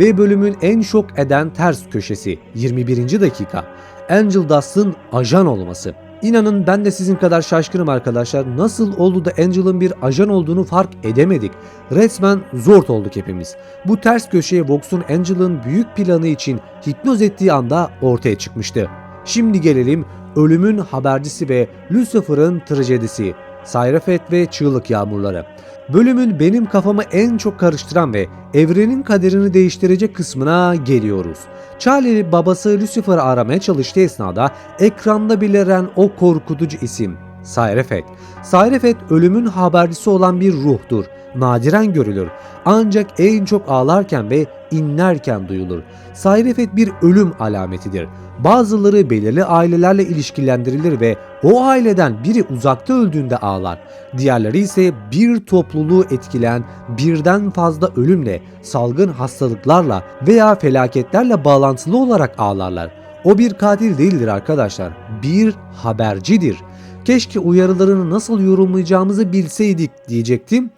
Ve bölümün en şok eden ters köşesi 21. dakika. Angel Dust'ın ajan olması. İnanın ben de sizin kadar şaşkınım arkadaşlar. Nasıl oldu da Angel'ın bir ajan olduğunu fark edemedik. Resmen zor olduk hepimiz. Bu ters köşeye Vox'un Angel'ın büyük planı için hipnoz ettiği anda ortaya çıkmıştı. Şimdi gelelim ölümün habercisi ve Lucifer'ın trajedisi. Sayrafet ve çığlık yağmurları. Bölümün benim kafamı en çok karıştıran ve evrenin kaderini değiştirecek kısmına geliyoruz. Charlie babası Lucifer'ı aramaya çalıştığı esnada ekranda beliren o korkutucu isim Sayrefet. Sayrefet ölümün habercisi olan bir ruhtur. Nadiren görülür. Ancak en çok ağlarken ve inlerken duyulur. Sayrefet bir ölüm alametidir. Bazıları belirli ailelerle ilişkilendirilir ve o aileden biri uzakta öldüğünde ağlar. Diğerleri ise bir topluluğu etkileyen birden fazla ölümle, salgın hastalıklarla veya felaketlerle bağlantılı olarak ağlarlar. O bir katil değildir arkadaşlar. Bir habercidir. Keşke uyarılarını nasıl yorumlayacağımızı bilseydik diyecektim